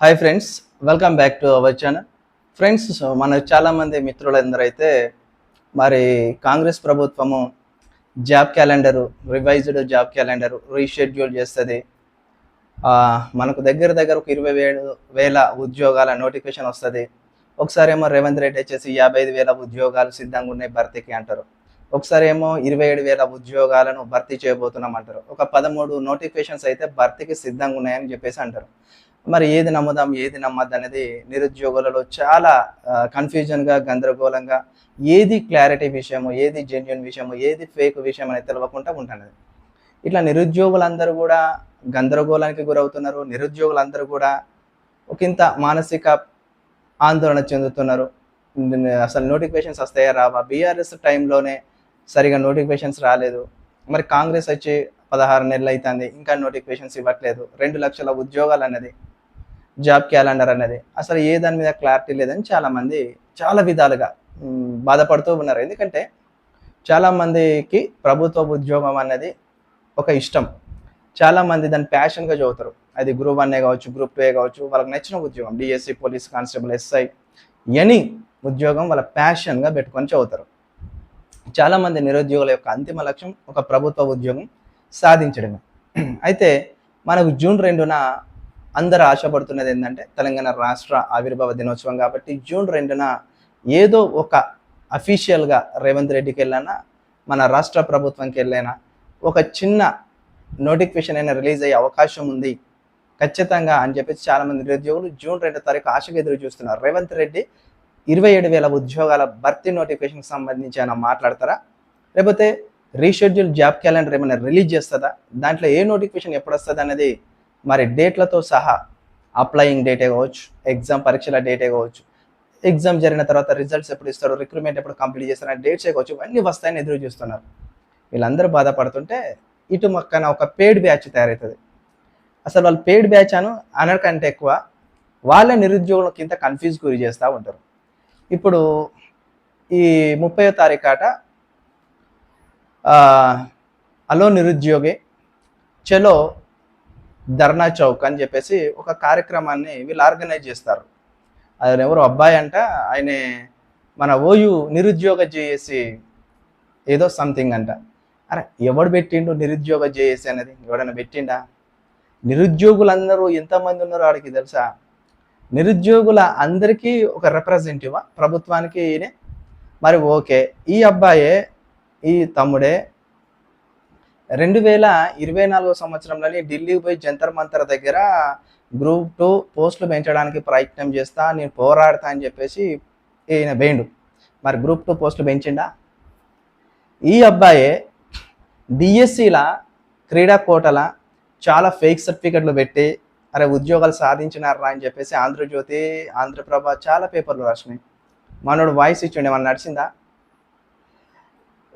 Hi friends welcome back to our channel friends so మన చాలామంది మిత్రులందరూ అయితే మరి కాంగ్రెస్ ప్రభుత్వము job calendar revised job calendar reschedule చేస్తుంది. మనకు దగ్గర దగ్గర ఒక ఇరవై వేలు వేల ఉద్యోగాల నోటిఫికేషన్ వస్తుంది. ఒకసారి ఏమో రేవంత్ రెడ్డి వచ్చేసి యాభై ఐదు వేల ఉద్యోగాలు సిద్ధంగా ఉన్నాయి భర్తీకి అంటారు. ఒకసారి ఏమో ఇరవై ఏడు వేల ఉద్యోగాలను భర్తీ చేయబోతున్నాం అంటారు. ఒక పదమూడు నోటిఫికేషన్స్ అయితే భర్తీకి సిద్ధంగా ఉన్నాయని చెప్పేసి అంటారు. మరి ఏది నమ్ముదాం ఏది నమ్మద్దు అనేది నిరుద్యోగులలో చాలా కన్ఫ్యూజన్గా గందరగోళంగా ఏది క్లారిటీ విషయము ఏది జెన్యున్ విషయము ఏది ఫేక్ విషయం అనేది తెలవకుండా ఉంటున్నది ఇట్లా నిరుద్యోగులందరూ కూడా గందరగోళానికి గురవుతున్నారు. నిరుద్యోగులందరూ కూడా ఒకంత మానసిక ఆందోళన చెందుతున్నారు. అసలు నోటిఫికేషన్స్ వస్తాయా రావా? బీఆర్ఎస్ టైంలోనే సరిగా నోటిఫికేషన్స్ రాలేదు. మరి కాంగ్రెస్ వచ్చి పదహారు నెలలు అవుతుంది ఇంకా నోటిఫికేషన్స్ ఇవ్వట్లేదు. రెండు లక్షల ఉద్యోగాలు అన్నది జాబ్ క్యాలెండర్ అనేది. అసలు ఏ దాని మీద క్లారిటీ లేదని చాలామంది చాలా విధాలుగా బాధపడుతూ ఉన్నారు. ఎందుకంటే చాలామందికి ప్రభుత్వ ఉద్యోగం అనేది ఒక ఇష్టం. చాలామంది దాన్ని ప్యాషన్గా చదువుతారు. అది గ్రూప్ వన్ఏ కావచ్చు గ్రూప్ టూ ఏ కావచ్చు వాళ్ళకి నచ్చిన ఉద్యోగం DSC police constable SI any ఉద్యోగం వాళ్ళ ప్యాషన్గా పెట్టుకొని చదువుతారు. చాలామంది నిరుద్యోగుల యొక్క అంతిమ లక్ష్యం ఒక ప్రభుత్వ ఉద్యోగం సాధించడమే. అయితే మనకు జూన్ రెండున అందరూ ఆశపడుతున్నది ఏంటంటే తెలంగాణ రాష్ట్ర ఆవిర్భావ దినోత్సవం కాబట్టి జూన్ రెండున ఏదో ఒక అఫీషియల్గా రేవంత్ రెడ్డికి వెళ్ళినా మన రాష్ట్ర ప్రభుత్వంకి వెళ్ళినా ఒక చిన్న నోటిఫికేషన్ అయినా రిలీజ్ అయ్యే అవకాశం ఉంది. ఖచ్చితంగా అని చెప్పేసి చాలామంది నిరుద్యోగులు జూన్ రెండో తారీఖు ఆశగా ఎదురు చూస్తున్నారు. రేవంత్ రెడ్డి ఇరవై ఏడు వేల ఉద్యోగాల భర్తీ నోటిఫికేషన్కి సంబంధించి ఆయన మాట్లాడతారా? లేకపోతే రీషెడ్యూల్ జాబ్ క్యాలెండర్ ఏమైనా రిలీజ్ చేస్తుందా? దాంట్లో ఏ నోటిఫికేషన్ ఎప్పుడు వస్తుంది అనేది మరి డేట్లతో సహా అప్లయింగ్ డేటే కావచ్చు ఎగ్జామ్ పరీక్షల డేటే కావచ్చు ఎగ్జామ్ జరిగిన తర్వాత రిజల్ట్స్ ఎప్పుడు ఇస్తారు రిక్రూట్మెంట్ ఎప్పుడు కంప్లీట్ చేస్తారు డేట్స్ కావచ్చు ఇవన్నీ వస్తాయని ఎదురు చూస్తున్నారు. వీళ్ళందరూ బాధపడుతుంటే ఇటు మొక్కన ఒక పెయిడ్ బ్యాచ్ తయారవుతుంది అసలు వాళ్ళు పెయిడ్ బ్యాచ్ అను అనకంటే ఎక్కువ వాళ్ళ నిరుద్యోగుల కింద కన్ఫ్యూజ్ గురి చేస్తూ ఉంటారు. ఇప్పుడు ఈ ముప్పయో తారీఖు ఆట అలో నిరుద్యోగి చలో ధర్నా చౌక్ అని చెప్పేసి ఒక కార్యక్రమాన్ని వీళ్ళు ఆర్గనైజ్ చేస్తారు. ఆయన ఎవరు? అబ్బాయి అంట. ఆయన మన ఓయు నిరుద్యోగ జేఏసి ఏదో సంథింగ్ అంట. అరే ఎవడు పెట్టిండు నిరుద్యోగ జేఏసి అనేది? ఎవడైనా పెట్టిండా? నిరుద్యోగులందరూ ఎంతమంది ఉన్నారో వాడికి తెలుసా? నిరుద్యోగుల అందరికీ ఒక రిప్రజెంటివా ప్రభుత్వానికి ఈయనే. మరి ఓకే ఈ అబ్బాయే ఈ తమ్ముడే రెండు వేల ఇరవై నాలుగో సంవత్సరంలోని ఢిల్లీకి పోయి జంతర్ మంతర్ దగ్గర గ్రూప్ టూ పోస్టులు పెంచడానికి ప్రయత్నం చేస్తా నేను పోరాడతా అని చెప్పేసి ఈయన వేయండు మరి గ్రూప్ టూ పోస్టులు పెంచిండా? ఈ అబ్బాయే డిఎస్సిల క్రీడా కోటల చాలా ఫేక్ సర్టిఫికెట్లు పెట్టి అరే ఉద్యోగాలు సాధించినారా అని చెప్పేసి ఆంధ్రజ్యోతి ఆంధ్రప్రభ చాలా పేపర్లు రాసినాయి. మనోడు వాయిస్ ఇచ్చిండే మన నడిచిందా?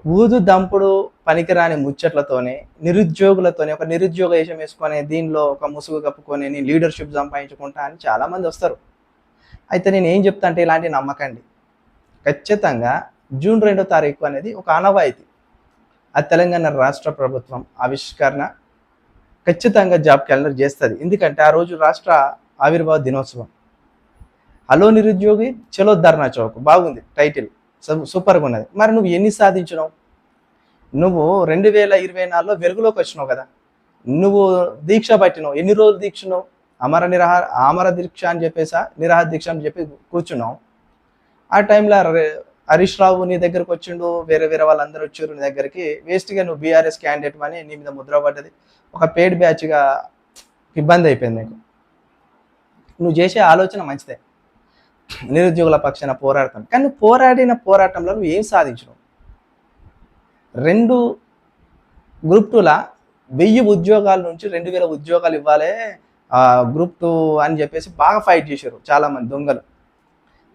ఊదు దంపుడు పనికిరాని ముచ్చట్లతోనే నిరుద్యోగులతోనే ఒక నిరుద్యోగ వేషం వేసుకొని దీనిలో ఒక ముసుగు కప్పుకొని నేను లీడర్షిప్ సంపాదించుకుంటా అని చాలామంది వస్తారు. అయితే నేను ఏం చెప్తా అంటే ఇలాంటి నమ్మకండి. ఖచ్చితంగా జూన్ రెండో తారీఖు అనేది ఒక ఆనవాయితీ. అది తెలంగాణ రాష్ట్ర ప్రభుత్వం ఆవిష్కరణ ఖచ్చితంగా జాబ్ క్యాలెండర్ చేస్తుంది. ఎందుకంటే ఆ రోజు రాష్ట్ర ఆవిర్భావ దినోత్సవం. హలో నిరుద్యోగి చలో ధర్నా చౌక్ బాగుంది టైటిల్. సూపర్గా ఉన్నది. మరి నువ్వు ఎన్ని సాధించినావు? నువ్వు రెండు వేల ఇరవై నాలుగులో వెలుగులోకి వచ్చినావు కదా. నువ్వు దీక్ష పట్టినావు. ఎన్ని రోజులు దీక్షను అమర నిరహ అమర దీక్ష అని చెప్పేసా నిరహ దీక్ష అని చెప్పి కూర్చున్నావు. ఆ టైంలో హరీష్ రావు నీ దగ్గరకు వచ్చిండు వేరే వేరే వాళ్ళందరూ వచ్చారు నీ దగ్గరికి. వేస్ట్గా నువ్వు బీఆర్ఎస్ క్యాండిడేట్ అని నీ మీద ముద్ర పడ్డది. ఒక పేడ్ బ్యాచ్గా ఇబ్బంది అయిపోయింది నీకు. నువ్వు చేసే ఆలోచన మంచిదే. నిరుద్యోగుల పక్షాన పోరాడతాం. కానీ నువ్వు పోరాడిన పోరాటంలో నువ్వు ఏం సాధించడం రెండు గ్రూప్ టూలా వెయ్యి ఉద్యోగాల నుంచి రెండు వేల ఉద్యోగాలు ఇవ్వాలి గ్రూప్ టూ అని చెప్పేసి బాగా ఫైట్ చేశారు చాలామంది దొంగలు.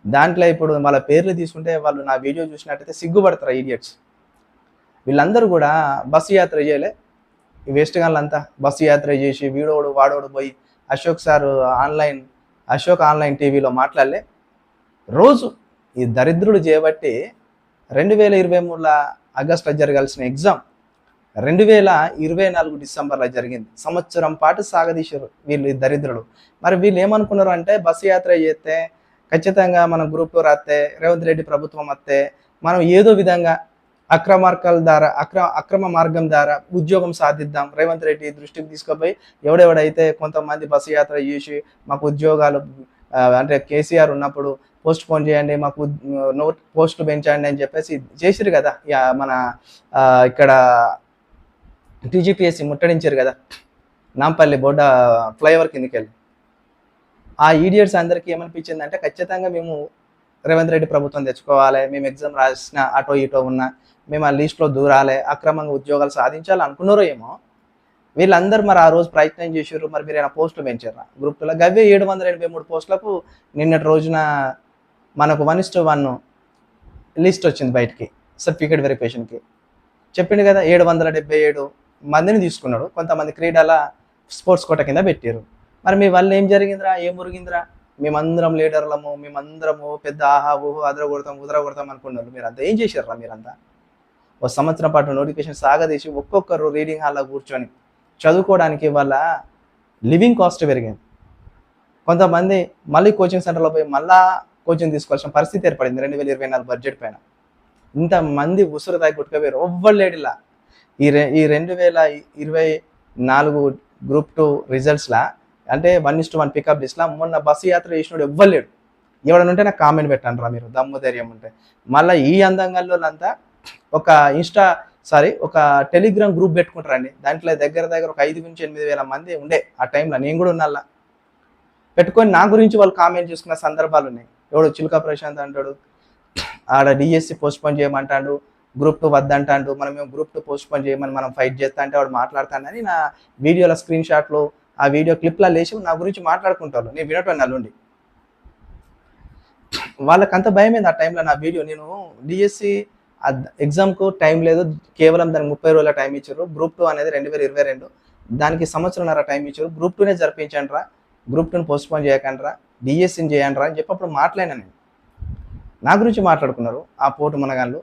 దాంట్లో ఇప్పుడు వాళ్ళ పేర్లు తీసుకుంటే వాళ్ళు నా వీడియో చూసినట్టయితే సిగ్గుపడతారు ఈడియట్స్ వీళ్ళందరూ కూడా బస్సు యాత్ర చేయలే. ఈ వేస్ట్ గాళ్ళంతా బస్సు యాత్ర చేసి వీడోడు వాడోడు పోయి Ashok sir online Ashok online టీవీలో మాట్లాడలే. రోజు ఈ దరిద్రుడు చేయబట్టి రెండు వేల ఇరవై మూడుల ఆగస్టులో జరగాల్సిన ఎగ్జామ్ రెండు వేల ఇరవై నాలుగు డిసెంబర్లో జరిగింది. సంవత్సరం పాటు సాగదీశారు వీళ్ళు ఈ దరిద్రులు మరి వీళ్ళు ఏమనుకున్నారు అంటే బస్సు యాత్ర చేస్తే ఖచ్చితంగా మన గ్రూప్లో రాస్తే రేవంత్ రెడ్డి ప్రభుత్వం వస్తే మనం ఏదో విధంగా అక్రమార్గాల ద్వారా అక్రమ అక్రమ మార్గం ద్వారా ఉద్యోగం సాధిద్దాం. రేవంత్ రెడ్డి దృష్టికి తీసుకుపోయి ఎవడెవడైతే కొంతమంది బస్సు యాత్ర చేసి మాకు ఉద్యోగాలు అంటే కేసీఆర్ ఉన్నప్పుడు పోస్ట్ పోన్ చేయండి మాకు నోట్ పోస్టులు పెంచండి అని చెప్పేసి చేసిరు కదా. మన ఇక్కడ టీజీపీఎస్సీ ముట్టడించారు కదా. నాంపల్లి బోర్డ ఫ్లైఓవర్ కిందకి వెళ్ళి ఆ ఈడియట్స్ అందరికీ ఏమనిపించింది అంటే ఖచ్చితంగా మేము రేవంత్ రెడ్డి ప్రభుత్వం తెచ్చుకోవాలి మేము ఎగ్జామ్ రాసిన అటో ఇటో ఉన్న మేము ఆ లిస్ట్లో దూరాలి అక్రమంగా ఉద్యోగాలు సాధించాలి అనుకున్నారో ఏమో వీళ్ళందరూ మరి ఆ రోజు ప్రయత్నం చేసారు మరి మీరు ఏమైనా పోస్టులు పెంచారా? గ్రూప్లో గవే ఏడు వందల ఎనభై మూడు పోస్టులకు నిన్నటి రోజున మనకు వన్ ఇస్ వన్ లిస్ట్ వచ్చింది బయటికి. సర్టిఫికేట్ వెరిఫికేషన్కి. చెప్పింది కదా ఏడు వందల డెబ్బై ఏడు మందిని తీసుకున్నాడు. కొంతమంది క్రీడల స్పోర్ట్స్ కోట కింద పెట్టారు మరి మీ వల్ల ఏం జరిగిందిరా? ఏం మురిగిందిరా? మేమందరం లీడర్లము మేమందరము పెద్ద ఆహా ఊహో అదర కొడతాం ఉదర కొడతాం అనుకున్నారు. మీరు అంతా ఏం చేశారా మీరంతా? ఓ సంవత్సరం పాటు నోటిఫికేషన్ సాగదీసి ఒక్కొక్కరు రీడింగ్ హాల్లో కూర్చొని చదువుకోవడానికి వాళ్ళ లివింగ్ కాస్ట్ పెరిగింది. కొంతమంది మళ్ళీ కోచింగ్ సెంటర్లో పోయి మళ్ళా కోచింగ్ తీసుకోవాల్సిన పరిస్థితి ఏర్పడింది రెండు వేల ఇరవై నాలుగు బడ్జెట్ పైన. ఇంతమంది ఉసురు తాగి కొట్టుకోపోయారు ఎవ్వలేడిలా ఈ రె ఈ రెండు వేల ఇరవై నాలుగు గ్రూప్ టూ రిజల్ట్స్లా అంటే one is to one pickup లిస్ట్లా మొన్న బస్సు యాత్ర చేసినోడు ఎవ్వలేడు ఎవడని ఉంటే నాకు కామెంట్ పెట్టండి రా మీరు దమ్ము ధైర్యం ఉంటే. మళ్ళీ ఈ అందంగాల్లో అంతా ఒక ఇన్స్టా సారీ ఒక టెలిగ్రామ్ గ్రూప్ పెట్టుకుంటారండి. దాంట్లో దగ్గర దగ్గర ఒక ఐదు నుంచి ఎనిమిది వేల మంది ఉండే ఆ టైంలో. నేను కూడా ఉన్నల్లా పెట్టుకొని నా గురించి వాళ్ళు కామెంట్ చేసుకున్న సందర్భాలు ఉన్నాయి. ఎవడు చిలుక ప్రశాంత్ అంటాడు ఆడ డిఎస్సి పోస్ట్ పోన్ చేయమంటాడు గ్రూప్ టూ వద్దంటాడు మనం మేము గ్రూప్ టూ పోస్ట్ పోన్ చేయమని మనం ఫైట్ చేస్తా అంటే వాడు మాట్లాడతానని నా వీడియోల స్క్రీన్ షాట్లు ఆ వీడియో క్లిప్లా లేచి నా గురించి మాట్లాడుకుంటారు. నేను వినటం నల్లుండి వాళ్ళకి అంత భయమైంది ఆ టైంలో నా వీడియో. నేను డిఎస్సి ఎగ్జామ్కు టైం లేదు. కేవలం దానికి ముప్పై రోజుల టైం ఇచ్చారు. గ్రూప్ టూ అనేది రెండు వేల ఇరవై రెండు. దానికి సంవత్సరంన్నర టైం ఇచ్చారు. గ్రూప్ టూనే జరిపించండి రా గ్రూప్ టూని పోస్ట్పోన్ చేయకండి రా డిఎస్సిని చేయండి రా అని చెప్పి అప్పుడు మాట్లాడినా నేను. నా గురించి మాట్లాడుకున్నారు. ఆ పోటు మనగాళ్ళు.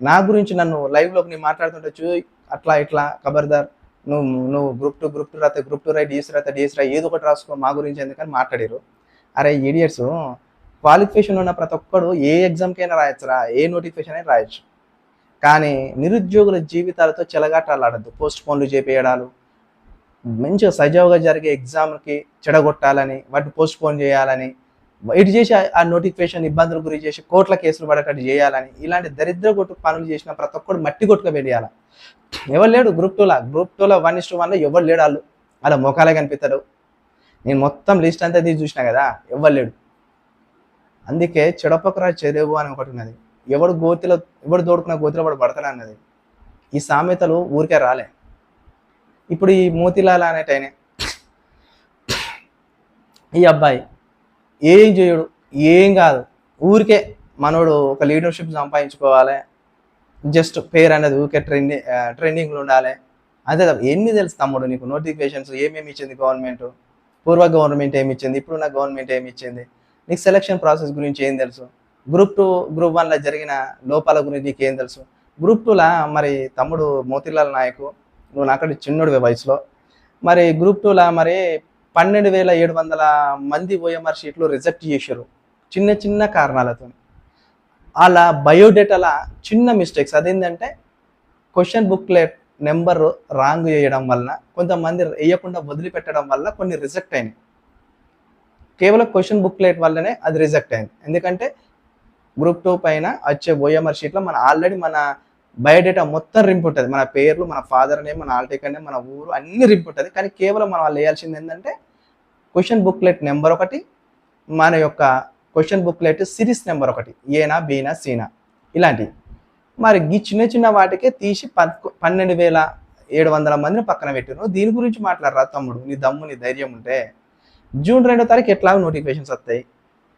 నా గురించి నన్ను లైవ్లోకి నేను మాట్లాడుతుంటే చూ అట్లా ఇట్లా ఖబర్దార్ నువ్వు నువ్వు గ్రూప్ టూ గ్రూప్ టూ రాతే గ్రూప్ టూ రాయి డిఎస్ రాతే డిఎస్ రాయి ఏదో ఒకటి రాసుకో మా గురించి ఎందుకని మాట్లాడారు. అరే ఈడియట్స్ క్వాలిఫికేషన్ ఉన్న ప్రతి ఒక్కడు ఏ ఎగ్జామ్కైనా రాయొచ్చురా. ఏ నోటిఫికేషన్ అయినా రాయొచ్చు. కానీ నిరుద్యోగుల జీవితాలతో చెలగాటాలాడద్దు. పోస్ట్ పోన్లు చేపేయడాలు మంచిగా సజావుగా జరిగే ఎగ్జామ్కి చెడగొట్టాలని వాటిని పోస్ట్ పోన్ చేయాలని ఇటు చేసి ఆ- నోటిఫికేషన్ ఇబ్బందులు గురి చేసి కోట్ల కేసులు పడేటట్టు చేయాలని ఇలాంటి దరిద్ర కొట్టు పనులు చేసిన ప్రతి ఒక్కడు మట్టి కొట్టుకు వెళ్ళాలి ఎవరు లేడు? గ్రూప్ టూలా. గ్రూప్ టూలో వన్ ఇస్ టూ వన్లో ఎవరు లేడు వాళ్ళు అలా ముఖాలే కనిపిస్తారు నేను మొత్తం లిస్ట్ అంతా తీసి చూసినా కదా ఎవరు లేడు? అందుకే చెడపకరా చెరువు అని ఒకటి ఉన్నది. ఎవడు గోతిలో ఎవడు దోడుకున్న గోతిలో వాడు పడతాడు అన్నది. ఈ సామెతలు ఊరికే రాలే. ఇప్పుడు ఈ మోతిలాల్ అనేటైన ఈ అబ్బాయి ఏం చేయడు ఏం కాదు. ఊరికే మనోడు ఒక లీడర్షిప్ సంపాదించుకోవాలి. జస్ట్ పేరు అనేది ఊరికే ట్రెండింగ్ ట్రెండింగ్లో ఉండాలి. అంతే తప్ప ఎన్ని తెలుసు తమ్ముడు నీకు? నోటిఫికేషన్స్ ఏమేమి ఇచ్చింది గవర్నమెంట్ పూర్వ గవర్నమెంట్ ఏమి ఇచ్చింది? ఇప్పుడున్న గవర్నమెంట్ ఏమి ఇచ్చింది? నీకు సెలక్షన్ ప్రాసెస్ గురించి ఏం తెలుసు? గ్రూప్ టూ గ్రూప్ వన్లో జరిగిన లోపాల గురించి నీకేం తెలుసు? గ్రూప్ టూలా మరి తమ్ముడు మోతిలాల్ నాయకు నువ్వు నాకటి చిన్నోడు వయసులో. మరి గ్రూప్ టూలా మరి పన్నెండు వేల ఏడు వందల మంది ఓఎంఆర్ షీట్లు రిజెక్ట్ చేశారు. చిన్న చిన్న కారణాలతో. అలా బయోడేటాల చిన్న మిస్టేక్స్. అదేంటంటే క్వశ్చన్ బుక్లెట్ నెంబర్ రాంగ్ వేయడం వలన కొంతమంది వేయకుండా వదిలిపెట్టడం వల్ల కొన్ని రిజెక్ట్ అయినాయి. కేవలం క్వశ్చన్ బుక్లెట్ వల్లనే అది రిజెక్ట్ అయింది. ఎందుకంటే గ్రూప్ టూ పైన వచ్చే ఓఎంఆర్ షీట్లో మన ఆల్రెడీ మన బయోడేటా మొత్తం రింపు ఉంటుంది. మన పేర్లు మన ఫాదర్ నేమ్ మన ఆల్టేకర్ నేమ్ మన ఊరు అన్ని రింపు ఉంటుంది. కానీ కేవలం మనం వాళ్ళు వేయాల్సింది ఏంటంటే క్వశ్చన్ బుక్లెట్ నెంబర్ ఒకటి మన యొక్క క్వశ్చన్ బుక్లెట్ సిరీస్ నెంబర్ ఒకటి ఏనా బీనా సీనా ఇలాంటివి. మరి ఈ చిన్న చిన్న వాటికే తీసి పన్నెండు వేల ఏడు వందల మందిని పక్కన పెట్టారు దీని గురించి మాట్లాడరా తమ్ముడు? నీ దమ్ము నీ ధైర్యం ఉంటే. జూన్ రెండో తారీఖు ఎట్లా నోటిఫికేషన్స్ వస్తాయి.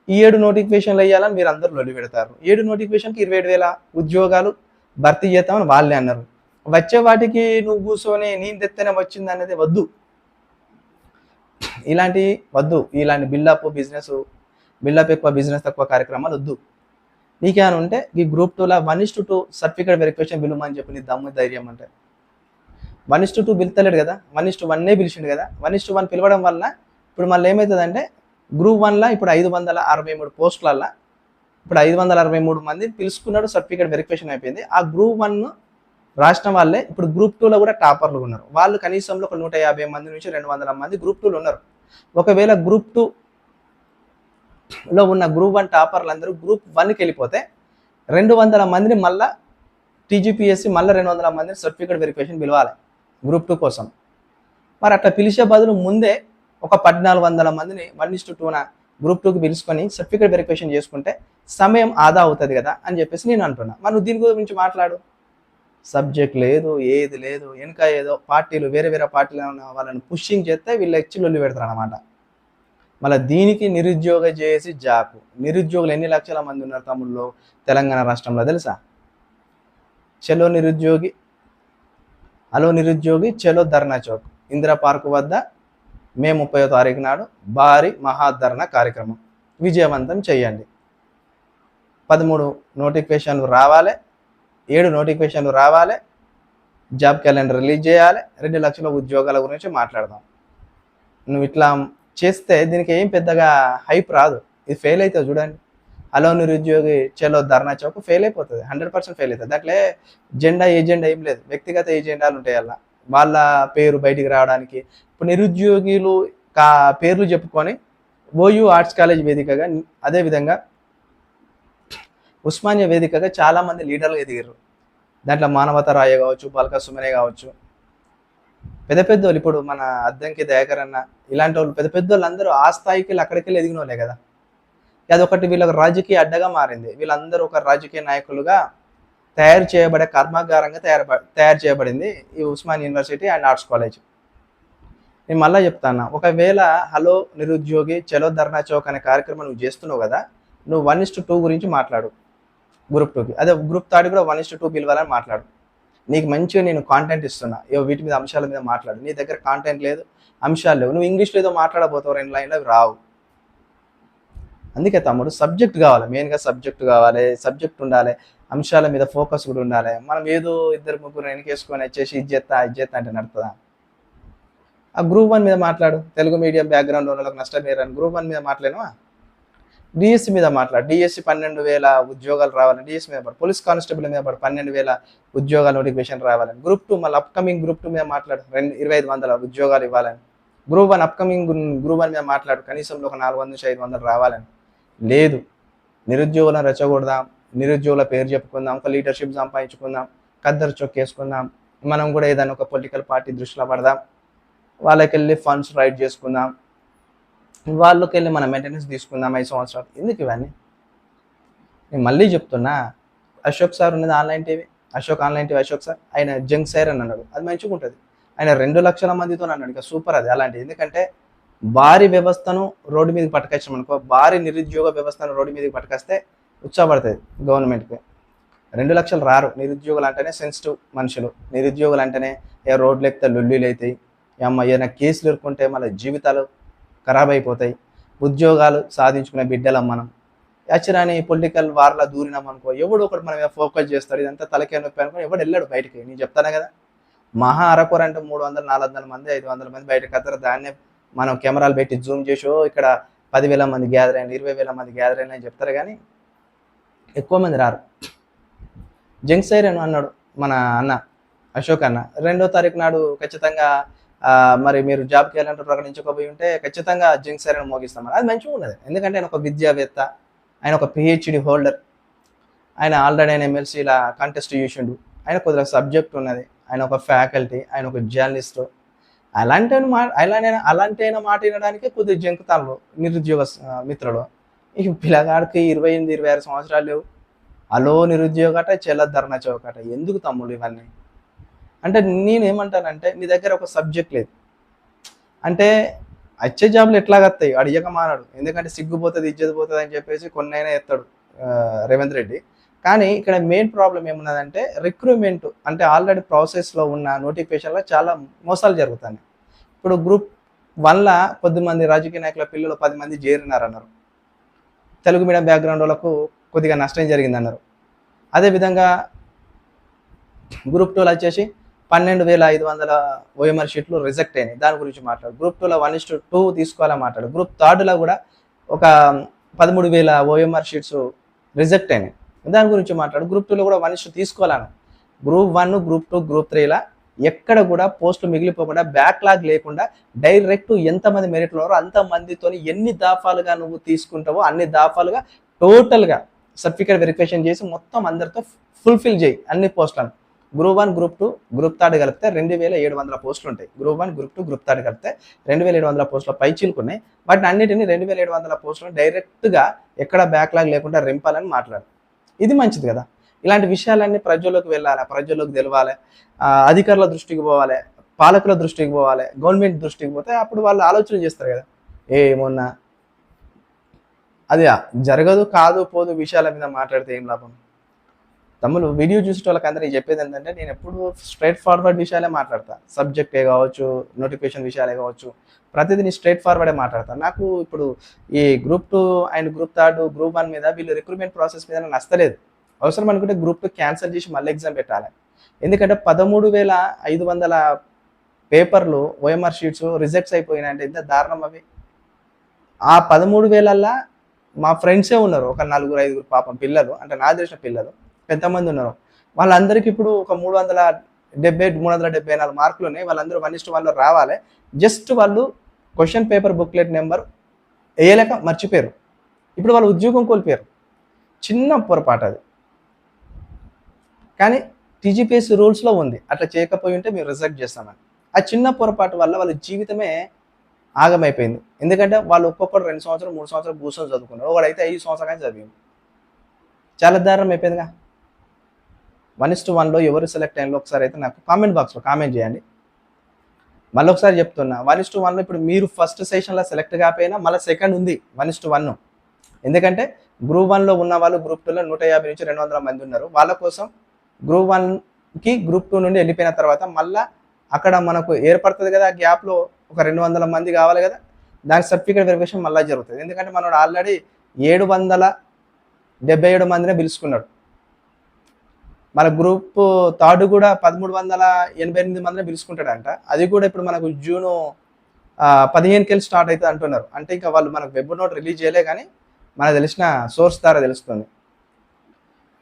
ఈ ఏడు నోటిఫికేషన్లు వేయాలని మీరు అందరూ లొల్లి పెడతారు. ఏడు నోటిఫికేషన్కి ఇరవై ఏడు వేల ఉద్యోగాలు భర్తీ చేస్తామని వాళ్ళే అన్నారు. వచ్చే వాటికి నువ్వు కూర్చొని నేను తెత్తనే వచ్చింది అనేది వద్దు. ఇలాంటి వద్దు. ఇలాంటి బిల్డప్ బిజినెస్ బిల్డప్ ఎక్కువ బిజినెస్ తక్కువ కార్యక్రమాలు వద్దు. నీకేమైనా ఉంటే ఈ గ్రూప్ టూలో one is to two certificate verification విలువమని చెప్పి నీ దమ్ము ధైర్యం అంటే. వన్ ఇస్ టు టూ పిలుతలేడు కదా. వన్ ఇస్ టు వన్నే పిలిచిండు కదా. వన్ ఇస్ టు వన్ పిలవడం వల్ల ఇప్పుడు మళ్ళీ ఏమవుతుందంటే గ్రూప్ వన్లో ఇప్పుడు ఐదు వందల అరవై మూడు పోస్టులల్లో ఇప్పుడు ఐదు వందల అరవై మూడు మంది పిలుచుకున్నాడు సర్టిఫికేట్ వెరిఫికేషన్ అయిపోయింది. ఆ గ్రూప్ వన్ రాష్ట్రం వాళ్ళే ఇప్పుడు గ్రూప్ టూలో కూడా టాపర్లు ఉన్నారు. వాళ్ళు కనీసంలో ఒక నూట యాభై మంది నుంచి రెండు వందల మంది గ్రూప్ టూలు ఉన్నారు. ఒకవేళ గ్రూప్ టూలో ఉన్న గ్రూప్ వన్ టాపర్లు అందరూ గ్రూప్ వన్కి వెళ్ళిపోతే రెండు వందల మందిని మళ్ళా టీజీపీఎస్సి మళ్ళీ రెండు వందల మందిని సర్టిఫికేట్ వెరిఫికేషన్ పిలవాలి గ్రూప్ టూ కోసం. మరి అట్లా పిలిచే బదులు ముందే ఒక పద్నాలుగు వందల మందిని వన్ ఇస్ టు టూన గ్రూప్ టూకి పిలుచుకొని సర్టిఫికేట్ వెరిఫికేషన్ చేసుకుంటే సమయం ఆదా అవుతుంది కదా అని చెప్పేసి నేను అంటున్నా. మరి నువ్వు దీని గురించి మాట్లాడు. సబ్జెక్ట్ లేదు ఏది లేదు వెనక ఏదో పార్టీలు వేరే వేరే పార్టీలు ఉన్న వాళ్ళని పుష్టింగ్ చేస్తే వీళ్ళు ఎచ్చి లొల్లి పెడతారు అనమాట మళ్ళీ దీనికి నిరుద్యోగ చేసి జాకు. నిరుద్యోగులు ఎన్ని లక్షల మంది ఉన్నారు తమ్ముళ్ళు? తెలంగాణ రాష్ట్రంలో తెలుసా? చలో నిరుద్యోగి హలో నిరుద్యోగి చలో ధర్నా చౌక్. ఇందిరా పార్క్ వద్ద మే ముప్పై తారీఖు నాడు భారీ మహాధరణ కార్యక్రమం. విజయవంతం చేయండి. పదమూడు నోటిఫికేషన్లు రావాలి. ఏడు నోటిఫికేషన్లు రావాలి. జాబ్ క్యాలెండర్ రిలీజ్ చేయాలి. రెండు లక్షల ఉద్యోగాల గురించి మాట్లాడదాం. నువ్వు ఇట్లా చేస్తే దీనికి ఏం పెద్దగా హైప్ రాదు. ఇది ఫెయిల్ అవుతుంది చూడండి. హలో నిరుద్యోగి చలో ధర్నా చౌక్ ఫెయిల్ అయిపోతుంది. హండ్రెడ్ పర్సెంట్ ఫెయిల్ అవుతుంది దాంట్లో జెండా ఏజెండా ఏం లేదు. వ్యక్తిగత ఏజెండాలు ఉంటాయి అలా. వాళ్ళ పేరు బయటికి రావడానికి. ఇప్పుడు నిరుద్యోగులు కా పేర్లు చెప్పుకొని ఓయూ ఆర్ట్స్ కాలేజ్ వేదికగా అదేవిధంగా ఉస్మానియా వేదికగా చాలామంది లీడర్లు ఎదిగారు. దాంట్లో మానవత రాయ కావచ్చు బల్క సుమనే కావచ్చు. పెద్ద పెద్ద వాళ్ళు ఇప్పుడు మన అద్దంకి దయాకర్ అన్న ఇలాంటి వాళ్ళు పెద్ద పెద్ద వాళ్ళందరూ ఆ స్థాయికి వెళ్ళి అక్కడికి వెళ్ళి ఎదిగిన వాళ్ళే కదా. అదొకటి వీళ్ళకి రాజకీయ అడ్డగా మారింది. వీళ్ళందరూ ఒక రాజకీయ నాయకులుగా తయారు చేయబడే కర్మాగారంగా తయారు తయారు చేయబడింది ఈ Osman university and arts college. నేను మళ్ళీ చెప్తాను ఒకవేళ హలో నిరుద్యోగి చలో ధర్నా చౌక్ అనే కార్యక్రమం నువ్వు చేస్తున్నావు కదా నువ్వు వన్ ఇస్ టూ గురించి మాట్లాడు. గ్రూప్ టూకి. అదే గ్రూప్ థర్డ్ కూడా వన్ ఇస్ టూ పిలవాలని మాట్లాడు. నీకు మంచిగా నేను కాంటెంట్ ఇస్తున్నా. వీటి మీద అంశాల మీద మాట్లాడు. నీ దగ్గర కాంటెంట్ లేదు అంశాలు లేవు. నువ్వు ఇంగ్లీష్లో ఏదో మాట్లాడబోతావు రెండు లైన్లో రావు. అందుకే తమ్ముడు సబ్జెక్ట్ కావాలి. మెయిన్గా సబ్జెక్ట్ కావాలి సబ్జెక్ట్ ఉండాలి. అంశాల మీద ఫోకస్ కూడా ఉండాలి. మనం ఏదో ఇద్దరు ముగ్గురు వెనకేసుకొని వచ్చేసి ఇజ్జెత్తా ఇజ్జెత్తా అంటే నడుతుందా ఆ గ్రూప్ వన్ మీద మాట్లాడు. తెలుగు మీడియం బ్యాక్గ్రౌండ్ వాళ్ళకి నష్టం లేరని గ్రూప్ వన్ మీద మాట్లాడినవా? డిఎస్సి మీద మాట్లాడు. డిఎస్సి పన్నెండు వేల ఉద్యోగాలు రావాలని డిఎస్సి మీద పడు పోలీస్ కానిస్టేబుల్ మీద పడు పన్నెండు వేల ఉద్యోగాల నోటిఫికేషన్ రావాలని. గ్రూప్ టూ మళ్ళీ అప్కమింగ్ గ్రూప్ టూ మీద మాట్లాడు. రెండు ఇరవై ఐదు వందల ఉద్యోగాలు ఇవ్వాలని. Group one upcoming group one మీద మాట్లాడు. కనీసంలో ఒక నాలుగు వందల నుంచి ఐదు వందలు రావాలని. లేదు. నిరుద్యోగులను రెచ్చగొడదాం. నిరుద్యోగుల పేరు చెప్పుకుందాం ఒక లీడర్షిప్ సంపాదించుకుందాం కద్దరు చొక్కేసుకుందాం మనం కూడా ఏదైనా ఒక పొలిటికల్ పార్టీ దృష్టిలో పడదాం వాళ్ళకి వెళ్ళి ఫండ్స్ రైడ్ చేసుకుందాం వాళ్ళకి వెళ్ళి మనం మెయింటెనెన్స్ తీసుకుందాం ఐదు సంవత్సరాలు. ఎందుకు ఇవన్నీ? నేను మళ్ళీ చెప్తున్నా అశోక్ సార్ ఉన్నది online TV Ashok online TV Ashok sir ఆయన జంక్ సైర్ అని అన్నాడు. అది మంచిగా ఉంటుంది. ఆయన రెండు లక్షల మందితో అన్నాడు ఇక సూపర్ అది అలాంటిది. ఎందుకంటే భారీ వ్యవస్థను రోడ్డు మీదకి పట్టుకొచ్చాం అనుకో భారీ నిరుద్యోగ వ్యవస్థను రోడ్డు మీదకి పట్టుకొస్తే ఉత్సాహపడుతుంది గవర్నమెంట్కి. రెండు లక్షలు రారు నిరుద్యోగులు అంటేనే సెన్సిటివ్ మనుషులు. నిరుద్యోగులు అంటేనే ఏ రోడ్లు ఎక్కితే లొల్లీలు అవుతాయి అమ్మ ఏదైనా కేసులు ఎదుర్కొంటే మన జీవితాలు ఖరాబ్ అయిపోతాయి. ఉద్యోగాలు సాధించుకునే బిడ్డలం మనం. యాచరాని పొలిటికల్ వార్లా దూరినాం అనుకో ఎవడు ఒకటి మనం ఫోకస్ చేస్తాడు. ఇదంతా తలకే నొప్పి అనుకో ఎవడు వెళ్ళాడు బయటికి? నేను చెప్తాను కదా. మహా అరకొర అంటే మూడు వందల నాలుగు వందల మంది ఐదు వందల మంది బయటకు వస్తారు. దాన్నే మనం కెమెరాలు పెట్టి జూమ్ చేసో ఇక్కడ పదివేల మంది గ్యాదర్ అయిన ఇరవై వేల మంది గ్యాదర్ అయిన అని చెప్తారు. కానీ ఎక్కువ మంది రారు. జంక్ సైరన్ అన్నాడు మన అన్న అశోక్ అన్న. రెండో తారీఖు నాడు ఖచ్చితంగా మరి మీరు జాబ్కి వెళ్ళాలంటే ప్రకటించకపోయి ఉంటే ఖచ్చితంగా జంక్ సైరన్ మోగిస్తాం అది మంచిగా ఉన్నది. ఎందుకంటే ఆయన ఒక విద్యావేత్త ఆయన ఒక పిహెచ్డి హోల్డర్. ఆయన ఆల్రెడీ ఆయన ఎమ్మెల్సీల కంటెస్ట్ చేసిండు. ఆయన కొద్దిగా సబ్జెక్ట్ ఉన్నది. ఆయన ఒక ఫ్యాకల్టీ ఆయన ఒక జర్నలిస్ట్ అలాంటి మా అలాంటి అలాంటి అయిన మాట వినడానికి కొద్దిగా జంకుతాను నిరుద్యోగ మిత్రుడు మిత్రులు. ఈ పిల్లగాడికి ఇరవై ఎనిమిది ఇరవై ఆరు సంవత్సరాలు లేవు. అలో నిరుద్యోగట చెల్ల ధర్నా చౌకట ఎందుకు తమ్ముడు ఇవన్నీ? అంటే నేనేమంటానంటే నీ దగ్గర ఒక సబ్జెక్ట్ లేదు. అంటే వచ్చే జాబ్లు ఎట్లాగత్తాయి అడిగక మానాడు. ఎందుకంటే సిగ్గుపోతుంది ఇజ్జత పోతుంది అని చెప్పేసి కొన్నైనా ఎత్తాడు రేవంత్ రెడ్డి. కానీ ఇక్కడ మెయిన్ ప్రాబ్లం ఏమున్నదంటే రిక్రూట్మెంట్ అంటే ఆల్రెడీ ప్రాసెస్లో ఉన్న నోటిఫికేషన్లో చాలా మోసాలు జరుగుతున్నాయి. ఇప్పుడు గ్రూప్ వల్ల కొద్దిమంది రాజకీయ నాయకుల పిల్లలు పది మంది చేరినారన్నారు. తెలుగు మీడియం బ్యాక్గ్రౌండ్ వాళ్ళకు కొద్దిగా నష్టం జరిగిందన్నారు. అదేవిధంగా గ్రూప్ టూలో వచ్చేసి పన్నెండు వేల ఐదు వందల ఓఎంఆర్ షీట్లు రిజెక్ట్ అయినాయి. దాని గురించి మాట్లాడు. గ్రూప్ టూలో వన్ ఇస్ టూ తీసుకోవాలని మాట్లాడు. గ్రూప్ థర్డ్లో కూడా ఒక పదమూడు వేల ఓఎంఆర్ షీట్స్ రిజెక్ట్ అయినాయి. దాని గురించి మాట్లాడు. గ్రూప్ టూలో కూడా one is తీసుకోవాలను group one group two group త్రీలా ఎక్కడ కూడా పోస్టులు మిగిలిపోకుండా బ్యాక్లాగ్ లేకుండా డైరెక్ట్ ఎంతమంది మెరిట్లో ఉన్నారో అంతమందితో ఎన్ని దాఫాలుగా నువ్వు తీసుకుంటావో అన్ని దాఫాలుగా టోటల్గా సర్టిఫికేట్ వెరిఫికేషన్ చేసి మొత్తం అందరితో ఫుల్ఫిల్ చేయి అన్ని పోస్టులను. Group one group two group third కలిపితే రెండు వేల ఏడు వందల పోస్టులు ఉంటాయి. Group one group two group third కలిపితే రెండు వేల ఏడు వందల పోస్టుల పై చీలుకున్నాయి వాటిని అన్నిటిని రెండు వేల ఏడు వందల పోస్టులను డైరెక్ట్గా ఎక్కడ బ్యాక్లాగ్ లేకుండా రింపాలని మాట్లాడు. ఇది మంచిది కదా. ఇలాంటి విషయాలన్నీ ప్రజల్లోకి వెళ్ళాలి ప్రజల్లోకి తెలవాలి. అధికారుల దృష్టికి పోవాలి పాలకుల దృష్టికి పోవాలి గవర్నమెంట్ దృష్టికి పోతే అప్పుడు వాళ్ళు ఆలోచన చేస్తారు కదా. ఏమన్నా అది జరగదు కాదు పోదు విషయాల మీద మాట్లాడితే ఏం లాభం? తమ్ముడు వీడియో చూసే వాళ్ళకి అందరికీ చెప్పేది ఏంటంటే నేను ఎప్పుడు స్ట్రైట్ ఫార్వర్డ్ విషయాలే మాట్లాడతా. సబ్జెక్టే కావచ్చు నోటిఫికేషన్ విషయాలే కావచ్చు ప్రతిదీ నేను స్ట్రైట్ ఫార్వర్డే మాట్లాడతాను నాకు ఇప్పుడు ఈ group two and group third group one మీద వీళ్ళు రిక్రూట్మెంట్ ప్రాసెస్ మీద నాకు నచ్చలేదు. అవసరం అనుకుంటే గ్రూప్ టూ క్యాన్సిల్ చేసి మళ్ళీ ఎగ్జామ్ పెట్టాలి. ఎందుకంటే పదమూడు వేల ఐదు వందల పేపర్లు ఓఎంఆర్ షీట్స్ రిజెక్ట్స్ అయిపోయినాయి అంటే ఎంత దారుణం అవి. ఆ పదమూడు వేలల్లా మా ఫ్రెండ్సే ఉన్నారు ఒక నలుగురు ఐదుగురు పాపం పిల్లలు అంటే నా తెలిసిన పిల్లలు పెద్దమంది ఉన్నారు. వాళ్ళందరికీ ఇప్పుడు ఒక మూడు వందల డెబ్బై మూడు వందల డెబ్బై నాలుగు మార్కులు ఉన్నాయి. వాళ్ళందరూ వన్ ఇస్ట్ వాళ్ళు రావాలి. జస్ట్ వాళ్ళు క్వశ్చన్ పేపర్ బుక్లెట్ నెంబర్ వేయలేక మర్చిపోయారు. ఇప్పుడు వాళ్ళు ఉద్యోగం కోల్పోయారు. చిన్న పొరపాటు అది. కానీ టీజీపీఎస్సీ రూల్స్లో ఉంది. అట్లా చేయకపోయి ఉంటే మేము రిజెక్ట్ చేస్తామని. ఆ చిన్న పొరపాటు వల్ల వాళ్ళ జీవితమే ఆగమైపోయింది. ఎందుకంటే వాళ్ళు ఒక్కొక్కరు రెండు సంవత్సరాలు మూడు సంవత్సరాలు కూర్చొని చదువుకున్నారు. ఒకడైతే ఐదు సంవత్సరాలు చదివింది చాలా దారుణం అయిపోయిందిగా. వన్ ఇస్ టు వన్లో ఎవరు సెలెక్ట్ అయ్యాలో ఒకసారి అయితే నాకు కామెంట్ బాక్స్లో కామెంట్ చేయండి. మళ్ళీ ఒకసారి చెప్తున్నా వన్ ఇస్ టు వన్లో ఇప్పుడు మీరు ఫస్ట్ సెషన్లో సెలెక్ట్ కాకపోయినా మళ్ళీ సెకండ్ ఉంది వన్ ఇస్ టు వన్. ఎందుకంటే గ్రూప్ వన్లో ఉన్న వాళ్ళు గ్రూప్ టూలో నూట యాభై నుంచి రెండు వందల మంది ఉన్నారు. వాళ్ళ కోసం గ్రూప్ వన్కి గ్రూప్ టూ నుండి వెళ్ళిపోయిన తర్వాత మళ్ళీ అక్కడ మనకు ఏర్పడుతుంది కదా ఆ గ్యాప్లో ఒక రెండు వందల మంది కావాలి కదా దానికి సర్టిఫికేట్ వెరిఫికేషన్ మళ్ళీ జరుగుతుంది. ఎందుకంటే మనోడు ఆల్రెడీ ఏడు వందల డెబ్బై ఏడు మందినే పిలుచుకున్నాడు. మన గ్రూప్ థర్డ్ కూడా పదమూడు వందల ఎనభై ఎనిమిది మందిని పిలుచుకుంటాడంట. అది కూడా ఇప్పుడు మనకు జూను పదిహేనుకెళ్ళి స్టార్ట్ అవుతుంది అంటున్నారు. అంటే ఇంకా వాళ్ళు మనకు వెబ్ నోట్ రిలీజ్ చేయలే కానీ మనకు తెలిసిన సోర్స్ ద్వారా తెలుస్తుంది.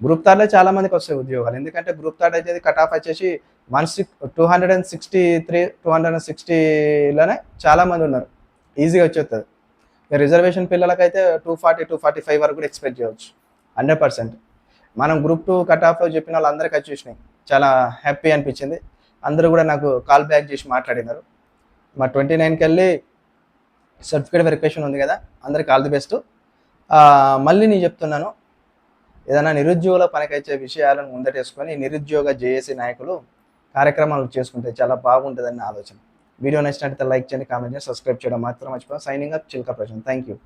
గ్రూప్ థర్డ్లో చాలా మందికి వస్తాయి ఉద్యోగాలు. ఎందుకంటే గ్రూప్ థర్డ్ అయితే కట్ ఆఫ్ వచ్చేసి one six two hundred and sixty three two hundred and సిక్స్టీలోనే చాలా మంది ఉన్నారు. ఈజీగా వచ్చేస్తుంది రిజర్వేషన్ పిల్లలకైతే two forty two forty five వరకు కూడా ఎక్స్పెక్ట్ చేయవచ్చు హండ్రెడ్ పర్సెంట్ మనం గ్రూప్ టూ కట్ ఆఫ్లో చెప్పిన వాళ్ళందరికీ వచ్చేసినాయి చాలా హ్యాపీ అనిపించింది. అందరూ కూడా నాకు కాల్ బ్యాక్ చేసి మాట్లాడినారు. మా ట్వంటీ నైన్కి వెళ్ళి సర్టిఫికేట్ వెరిఫికేషన్ ఉంది కదా అందరికి ఆల్ ది బెస్ట్ మళ్ళీ నేను చెప్తున్నాను. ఏదైనా నిరుద్యోగుల పనికొచ్చే విషయాలను ముందటేసుకొని నిరుద్యోగ జేఏసీ నాయకులు కార్యక్రమాలు చేసుకుంటే చాలా బాగుంటుందని ఆలోచన. వీడియో నచ్చినట్లయితే లైక్ చేయండి కామెంట్ చేయండి సబ్స్క్రైబ్ చేయడం మాత్రం మర్చిపోయి సైనింగ్ అప్ చిల్క ప్రశ్న థ్యాంక్ యూ